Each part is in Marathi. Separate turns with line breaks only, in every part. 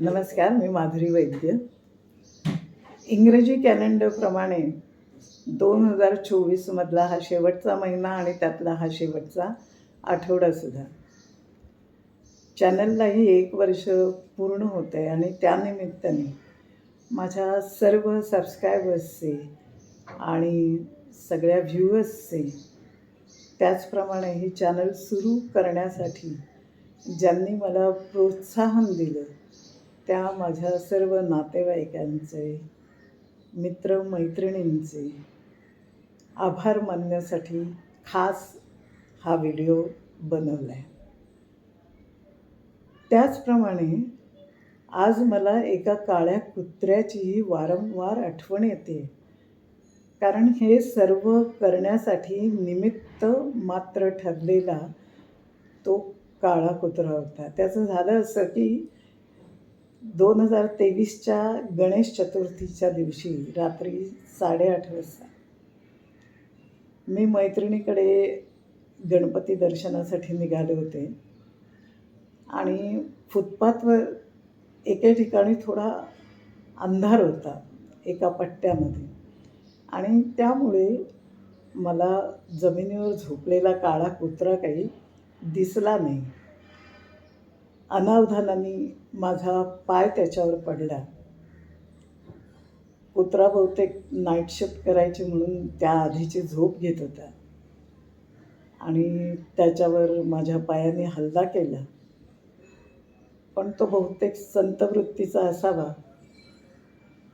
नमस्कार मी माधुरी वैद्य. इंग्रजी कॅलेंडरप्रमाणे दोन हजार चोवीसमधला हा शेवटचा महिना आणि त्यातला हा शेवटचा आठवडासुद्धा चॅनललाही एक वर्ष पूर्ण होतं आहे आणि त्यानिमित्ताने माझ्या सर्व सबस्क्रायबर्सचे आणि सगळ्या व्ह्यूअर्सचे त्याचप्रमाणे हे चॅनल सुरू करण्यासाठी ज्यांनी मला प्रोत्साहन दिलं त्या माझ्या सर्व नातेवाईकांचे मित्रमैत्रिणींचे आभार मानण्यासाठी खास हा व्हिडिओ बनवला आहे त्याचप्रमाणे आज मला एका काळ्या कुत्र्याचीही वारंवार आठवण येते. कारण हे सर्व करण्यासाठी निमित्त मात्र ठरलेला तो काळा कुत्रा होता. त्याचं झालं असं की दोन हजार तेवीसच्या गणेश चतुर्थीच्या दिवशी रात्री साडेआठ वाजता मी मैत्रिणीकडे गणपती दर्शनासाठी निघाले होते. आणि फुटपाथवर एके ठिकाणी थोडा अंधार होता एका पट्ट्यामध्ये. आणि त्यामुळे मला जमिनीवर झोपलेला काळा कुत्रा काही दिसला नाही. अनावधानाने माझा पाय त्याच्यावर पडला. कुत्रा बहुतेक नाईट शिफ्ट करायची म्हणून त्या आधीची झोप घेत होता. आणि त्याच्यावर माझ्या पायाने हल्ला केला. पण तो बहुतेक संतवृत्तीचा असावा.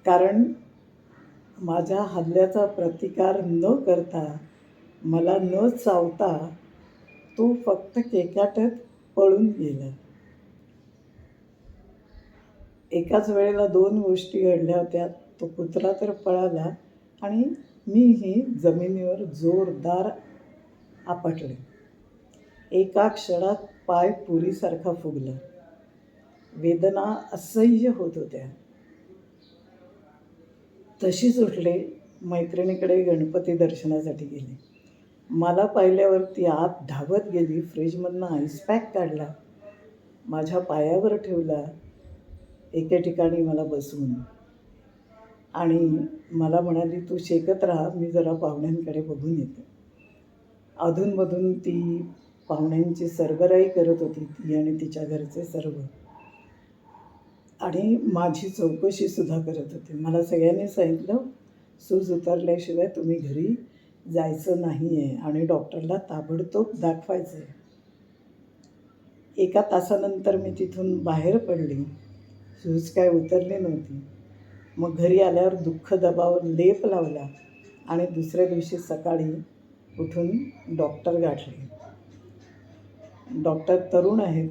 कारण माझ्या हल्ल्याचा प्रतिकार न करता मला न चावता तो फक्त केकाटत पळून गेला. एकाच वेळेला दोन गोष्टी घडल्या होत्या. तो कुत्रा तर पळाला आणि मीही जमिनीवर जोरदार आपटले. एका क्षणात पाय पुरीसारखा फुगला. वेदना असह्य होत होत्या. तशीच उठले मैत्रिणीकडे गणपती दर्शनासाठी गेले. मला पाहिल्यावर ती आत धावत गेली फ्रीजमधनं आईस पॅक काढला. माझ्या पायावर ठेवला. एके ठिकाणी मला बसवून आणि मला म्हणाली तू शेकत राहा मी जरा पाहुण्यांकडे बघून येते. अधूनमधून ती पाहुण्यांची सरबराई करत होती ती आणि तिच्या घरचे सर्व. आणि माझी चौकशीसुद्धा करत होते. मला सगळ्यांनी सांगितलं सूज उतरल्याशिवाय तुम्ही घरी जायचं नाही आहे आणि डॉक्टरला ताबडतोब दाखवायचं आहे एका तासानंतर मी तिथून बाहेर पडली. सूज काय उतरली नव्हती. मग घरी आल्यावर दुःख दबावर लेप लावला आणि दुसऱ्या दिवशी सकाळी उठून डॉक्टर गाठले. डॉक्टर तरुण आहेत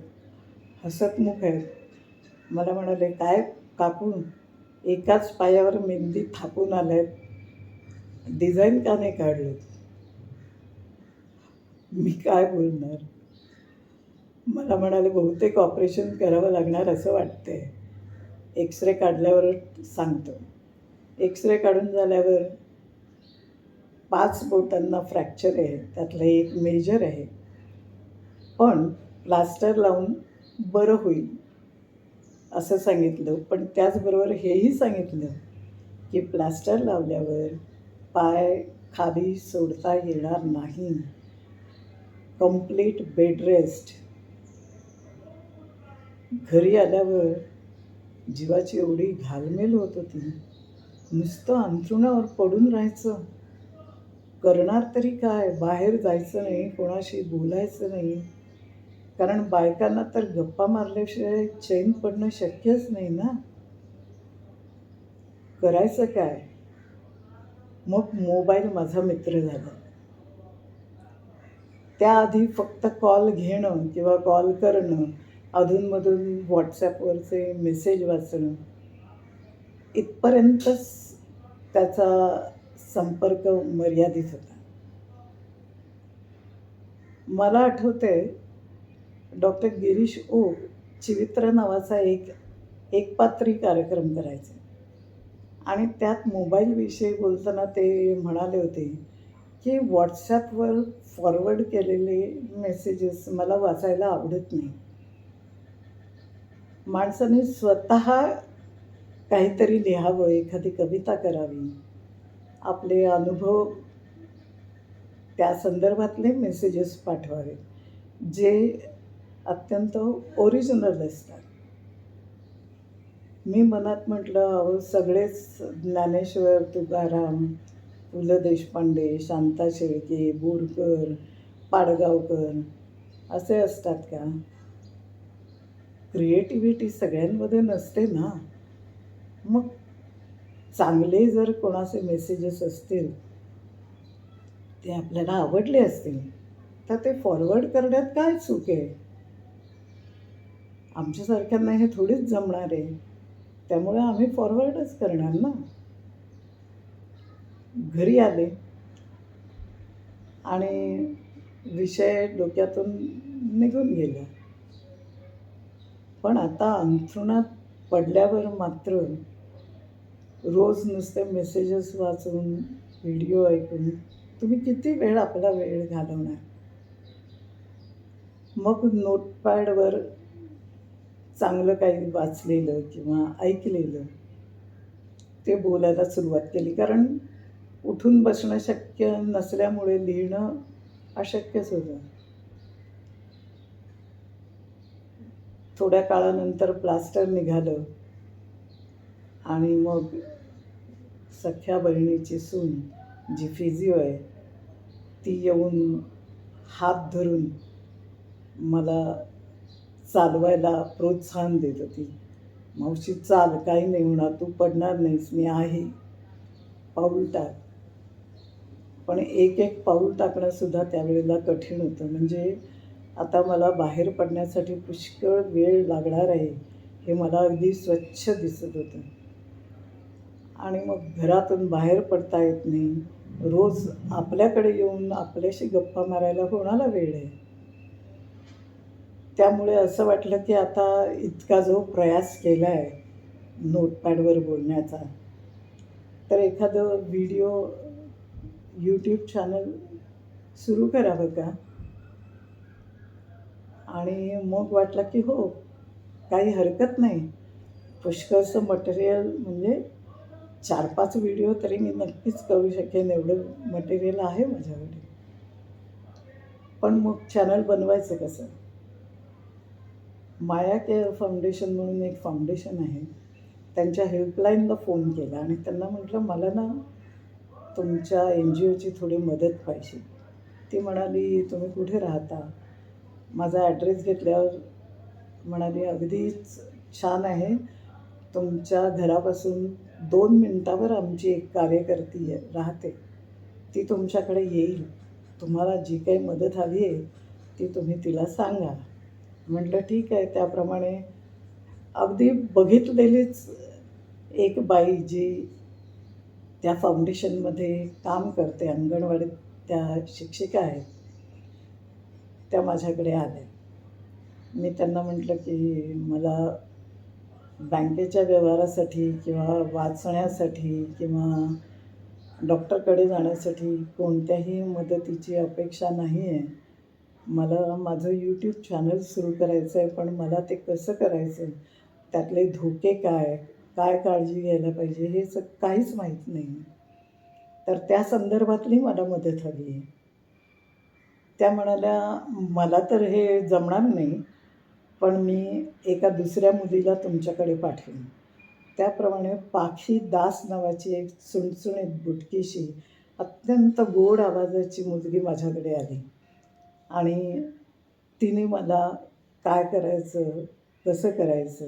हसतमुख आहेत. मला म्हणाले काय काकू एकाच पायावर मेहंदी थापून आल्यात. डिझाईन का नाही काढलं मी काय बोलणार? मला म्हणाले बहुतेक ऑपरेशन करावं लागणार असं वाटतंय. एक्सरे काढल्यावर सांगतो. एक्सरे काढून झाल्यावर पाच बोटांना फ्रॅक्चर आहे. त्यातलं एक मेजर आहे. पण प्लास्टर लावून बरं होईल असं सांगितलं. पण त्याचबरोबर हेही सांगितलं की प्लास्टर लावल्यावर पाय खाली सोडता येणार नाही. कंप्लीट बेड रेस्ट घरी आल्यावर जीवाची एवढी घालमेल होत होती. नुसतं अंथरुणावर पडून राहायचं. करणार तरी काय? बाहेर जायचं नाही कोणाशी बोलायचं नाही. कारण बायकांना तर गप्पा मारल्याशिवाय चैन पडणं शक्यच नाही ना? करायचं काय? मग मोबाईल माझा मित्र झाला. त्याआधी फक्त कॉल घेणं किंवा कॉल करणं अधूनमधून व्हॉट्सॲपवरचे मेसेज वाचणं इथपर्यंतच त्याचा संपर्क मर्यादित होता. मला आठवते डॉक्टर गिरीश ओ चिवित्र नावाचा एक एकपात्री कार्यक्रम करायचे. आणि त्यात मोबाईलविषयी बोलताना ते म्हणाले होते की व्हॉट्सॲपवर फॉरवर्ड केलेले मेसेजेस मला वाचायला आवडत नाही. माणसाने स्वतः काहीतरी लिहावं एखादी कविता करावी. आपले अनुभव त्या संदर्भातले मेसेजेस पाठवावे जे अत्यंत ओरिजिनल असतात. मी मनात म्हटलं अहो सगळेच ज्ञानेश्वर तुकाराम पु ल देशपांडे शांता शेळके बोरकर पाडगावकर असे असतात का? क्रिएटिव्हिटी सगळ्यांमध्ये नसते ना. मग चांगले जर कोणाचे मेसेजेस असतील ते आपल्याला आवडले असतील तर ते फॉरवर्ड करण्यात काय चूक आहे? आमच्यासारख्यांना हे थोडीच जमणार आहे. त्यामुळे आम्ही फॉरवर्डच करणार ना. घरी आले. आणि विषय डोक्यातून निघून गेला. पण आता अंथरुणात पडल्यावर मात्र रोज नुसते मेसेजेस वाचून व्हिडिओ ऐकून तुम्ही किती वेळ आपला वेळ घालवणार? मग नोटपॅडवर चांगलं काही वाचलेलं किंवा ऐकलेलं ते बोलायला सुरुवात केली. कारण उठून बसणं शक्य नसल्यामुळे लिहिणं अशक्यच होतं. थोड्या काळानंतर प्लास्टर निघालं. आणि मग सख्या बहिणीची सून जी फिजिओ आहे ती येऊन हात धरून मला चालवायला प्रोत्साहन देत होती. मावशी चाल काही नाही होणार तू पडणार नाहीस मी आहे. पाऊल टाक. पण एक एक पाऊल टाकणंसुद्धा त्यावेळेला कठीण होतं. म्हणजे आता मला बाहेर पडण्यासाठी पुष्कळ वेळ लागणार आहे हे मला अगदी स्वच्छ दिसत होतं. आणि मग घरातून बाहेर पडता येत नाही. रोज आपल्याकडे येऊन आपल्याशी गप्पा मारायला कोणाला वेळ आहे? त्यामुळे असं वाटलं की आता इतका जो प्रयास केला आहे नोटपॅडवर बोलण्याचा तर एखादं व्हिडिओ यूट्यूब चॅनल सुरू करावं का आणि मग वाटलं की हो काही हरकत नाही. पुष्कळचं मटेरियल म्हणजे चार पाच व्हिडिओ तरी मी नक्कीच करू शकेन एवढं मटेरियल आहे माझ्याकडे. पण मग चॅनल बनवायचं कसं? माया केअर फाउंडेशन म्हणून एक फाउंडेशन आहे. त्यांच्या हेल्पलाईनला फोन केला आणि त्यांना म्हटलं मला ना तुमच्या एन जी ओची थोडी मदत पाहिजे. ती म्हणाली तुम्ही कुठे राहता? माझा ॲड्रेस घेतल्यावर म्हणाली अगदीच छान आहे. तुमच्या घरापासून दोन मिनटावर आमची एक कार्यकर्ती आहे राहते. ती तुमच्याकडे येईल. तुम्हाला जी काही मदत हवी आहे ती तुम्ही तिला सांगा. म्हटलं ठीक आहे. त्याप्रमाणे अगदी बघितलेलीच एक बाई जी त्या फाउंडेशनमध्ये काम करते अंगणवाडीत त्या शिक्षिका आहेत त्या माझ्याकडे आल्या. मी त्यांना म्हटलं की मला बँकेच्या व्यवहारासाठी किंवा वाचण्यासाठी किंवा डॉक्टरकडे जाण्यासाठी कोणत्याही मदतीची अपेक्षा नाही आहे. मला माझं यूट्यूब चॅनल सुरू करायचं आहे पण मला ते कसं करायचं आहे त्यातले धोके काय? काय काळजी घ्यायला पाहिजे? हे स काहीच माहीत नाही. तर त्या संदर्भातली मला मदत हवी आहे. त्या म्हणाल्या मला तर हे जमणार नाही पण मी एका दुसऱ्या मुलीला तुमच्याकडे पाठवेन. त्याप्रमाणे पाखी दास नावाची एक सुणसुणीत बुटकीशी अत्यंत गोड आवाजाची मुलगी माझ्याकडे आली. आणि तिने मला काय करायचं कसं करायचं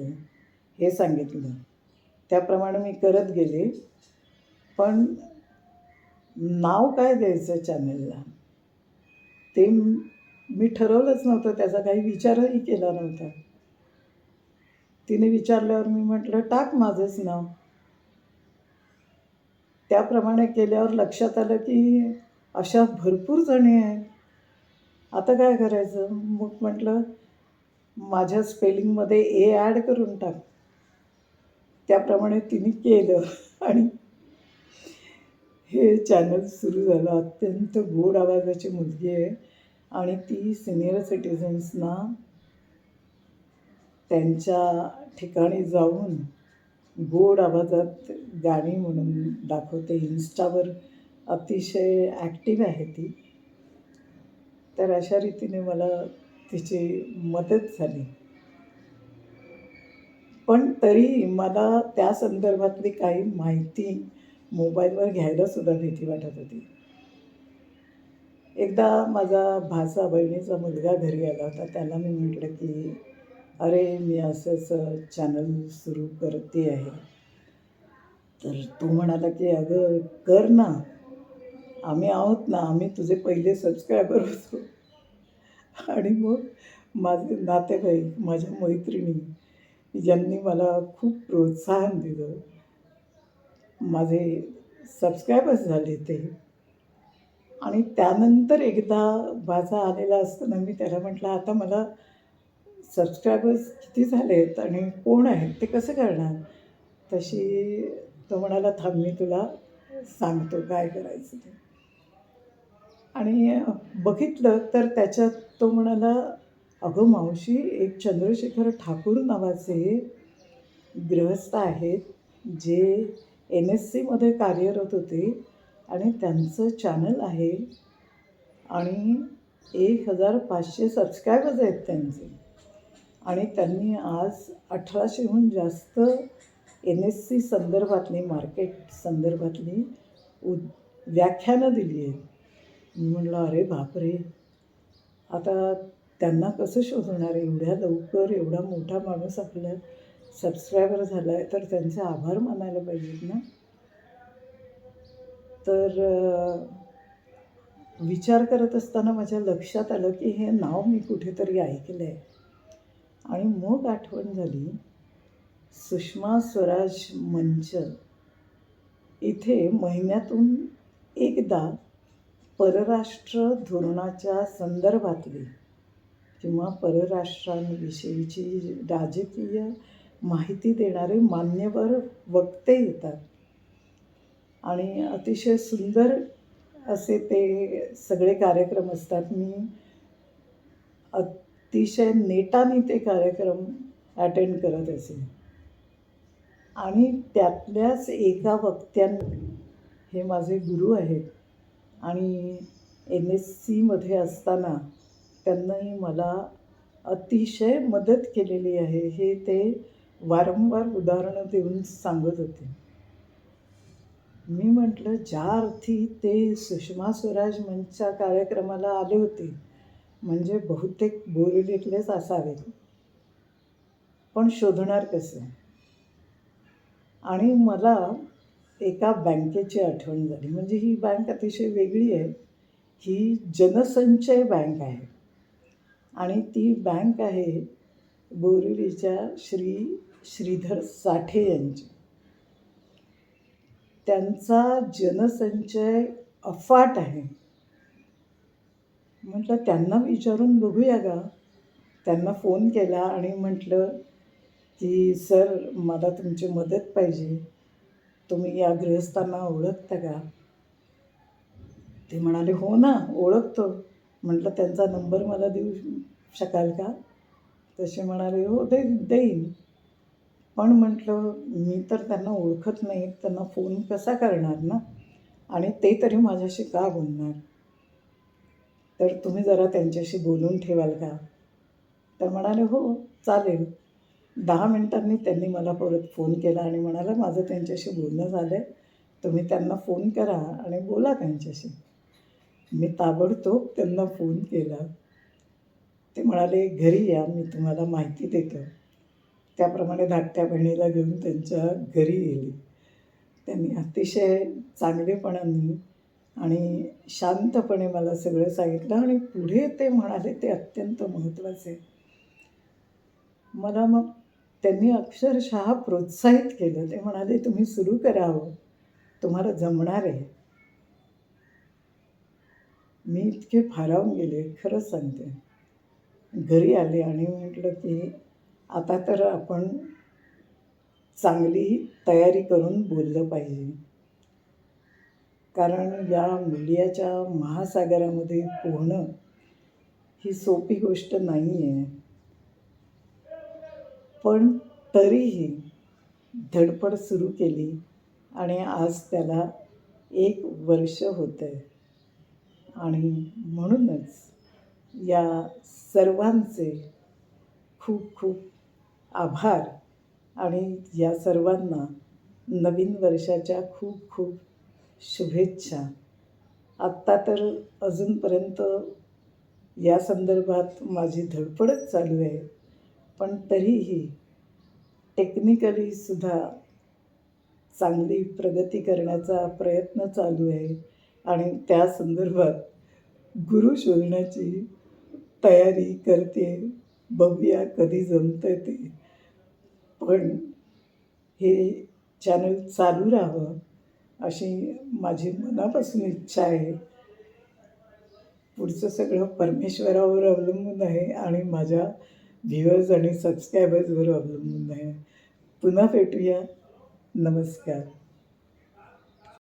हे सांगितलं. त्याप्रमाणे मी करत गेले. पण नाव काय द्यायचं चॅनलला ते मी ठरवलंच नव्हतं त्याचा काही विचारही केला नव्हता. तिने विचारल्यावर मी म्हटलं टाक माझंच नाव. त्याप्रमाणे केल्यावर लक्षात आलं की अशा भरपूर जणी आहेत. आता काय करायचं? मग म्हटलं माझ्या स्पेलिंगमध्ये ए ॲड करून टाक. त्याप्रमाणे तिने केलं आणि हे चॅनल सुरू झालं. अत्यंत गोड आवाजाची मुलगी आहे. आणि ती सिनियर सिटिझन्सना त्यांच्या ठिकाणी जाऊन गोड आवाजात गाणी म्हणून दाखवते. इन्स्टावर अतिशय ॲक्टिव्ह आहे ती. तर अशा रीतीने मला तिची मदत झाली. पण तरी मला त्या संदर्भातली काही माहिती मोबाईलवर घ्यायलासुद्धा भीती वाटत होती. एकदा माझा भाचा बहिणीचा मुलगा घरी आला होता. त्याला मी म्हटलं की अरे मी असं असं चॅनल सुरू करते आहे. तर तो म्हणाला की अगं कर ना. आम्ही आहोत ना. आम्ही तुझे पहिले सबस्क्रायबर होतो. आणि मग माझे नातेवाईक माझ्या मैत्रिणी ज्यांनी मला खूप प्रोत्साहन दिलं माझे सबस्क्रायबर्स झाले ते. आणि त्यानंतर एकदा माझा आलेला असताना मी त्याला म्हटलं आता मला सबस्क्रायबर्स किती झाले आहेत आणि कोण आहेत? ते कसं करणार? तशी तो म्हणाला थांब मी तुला सांगतो काय करायचं ते. आणि बघितलं तर त्याच्यात तो म्हणाला अगं मावशी एक चंद्रशेखर ठाकूर नावाचे गृहस्थ आहेत जे एन एस सीमध्ये कार्यरत होते आणि त्यांचं चॅनल आहे आणि एक हजार पाचशे सबस्क्रायबर्स आहेत त्यांचे. आणि त्यांनी आज अठराशेहून जास्त एन एस सी संदर्भातली मार्केट संदर्भातली उ व्याख्यानं दिली आहेत. मी म्हटलं अरे बापरे! आता त्यांना कसं शोधणार? एवढ्या लवकर एवढा मोठा माणूस आपल्या सबस्क्रायबर झाला आहे तर त्यांचे आभार मानायला पाहिजेत ना. तर विचार करत असताना माझ्या लक्षात आलं की हे नाव मी कुठेतरी ऐकलं आहे आणि मग आठवण झाली सुषमा स्वराज मंच. इथे महिन्यातून एकदा परराष्ट्र धोरणाच्या संदर्भातली किंवा परराष्ट्रांविषयीची राजकीय माहिती देणारे मान्यवर वक्ते येतात. आणि अतिशय सुंदर असे ते सगळे कार्यक्रम असतात. मी अतिशय नेटाने ते कार्यक्रम अटेंड करत असे. आणि त्यातल्याच एका वक्त्यांनी हे माझे गुरु आहेत. आणि एन एस सीमध्ये असताना त्यांनाही मला अतिशय मदत केलेली आहे. हे ते वारंवार उदाहरणं देऊन सांगत होते. मी म्हटलं ज्या अर्थी ते सुषमा स्वराज मंचच्या कार्यक्रमाला आले होते म्हणजे बहुतेक बोरिवलीतलेच असावेत पण शोधणार कसं? आणि मला एका बँकेची आठवण झाली. म्हणजे ही बँक अतिशय वेगळी आहे. ही जनसंचय बँक आहे. आणि ती बँक आहे बोरिवलीच्या श्री श्रीधर साठे यांची. त्यांचा जनसंचय अफाट आहे. म्हटलं त्यांना विचारून बघूया का त्यांना फोन केला आणि म्हटलं की सर मला तुमची मदत पाहिजे. तुम्ही या गृहस्थांना ओळखता का? ते म्हणाले हो ना ओळखतो. म्हटलं त्यांचा नंबर मला देऊ शकाल का? तसे म्हणाले हो दे देईन. पण म्हटलं मी तर त्यांना ओळखत नाही त्यांना फोन कसा करणार ना? आणि ते तरी माझ्याशी का बोलणार? तर तुम्ही जरा त्यांच्याशी बोलून ठेवाल का? तर म्हणाले हो चालेल. दहा मिनिटांनी त्यांनी मला परत फोन केला आणि म्हणाला माझं त्यांच्याशी बोलणं झालं आहे तुम्ही त्यांना फोन करा आणि बोला त्यांच्याशी. मी ताबडतोब त्यांना फोन केला. ते म्हणाले घरी या मी तुम्हाला माहिती देतो. त्याप्रमाणे धाकट्या बहिणीला घेऊन त्यांच्या घरी गेली. त्यांनी अतिशय चांगलेपणाने आणि शांतपणे मला सगळं सांगितलं आणि पुढे ते म्हणाले ते अत्यंत महत्त्वाचे. मला मग त्यांनी अक्षरशः प्रोत्साहित केलं. ते म्हणाले तुम्ही सुरू करावं हो. तुम्हाला जमणार आहे. मी इतके फारावून गेले खरंच सांगते. घरी आले आणि म्हटलं की आता तर आपण चांगली तयारी करून बोललं पाहिजे. कारण या मीडियाच्या महासागरामध्ये पोहणं ही सोपी गोष्ट नाही आहे पण तरीही धडपड सुरू केली आणि आज त्याला एक वर्ष होतं आहे आणि म्हणूनच या सर्वांचे खूप खूप आभार. आणि या सर्वांना नवीन वर्षाच्या खूप खूप शुभेच्छा. आत्ता तर अजूनपर्यंत या संदर्भात माझी धडपडच चालू आहे. पण तरीही टेक्निकली सुद्धा चांगली प्रगती करण्याचा प्रयत्न चालू आहे. आणि त्या संदर्भात गुरु शोधण्याची तयारी करते. बघूया कधी जमतं ते. पण हे चॅनल चालू राहावं अशी माझी मनापासून इच्छा आहे. पुढचं सगळं परमेश्वरावर अवलंबून आहे आणि माझ्या व्ह्युअर्स आणि सबस्क्रायबर्सवर अवलंबून आहे. पुन्हा भेटूया. नमस्कार.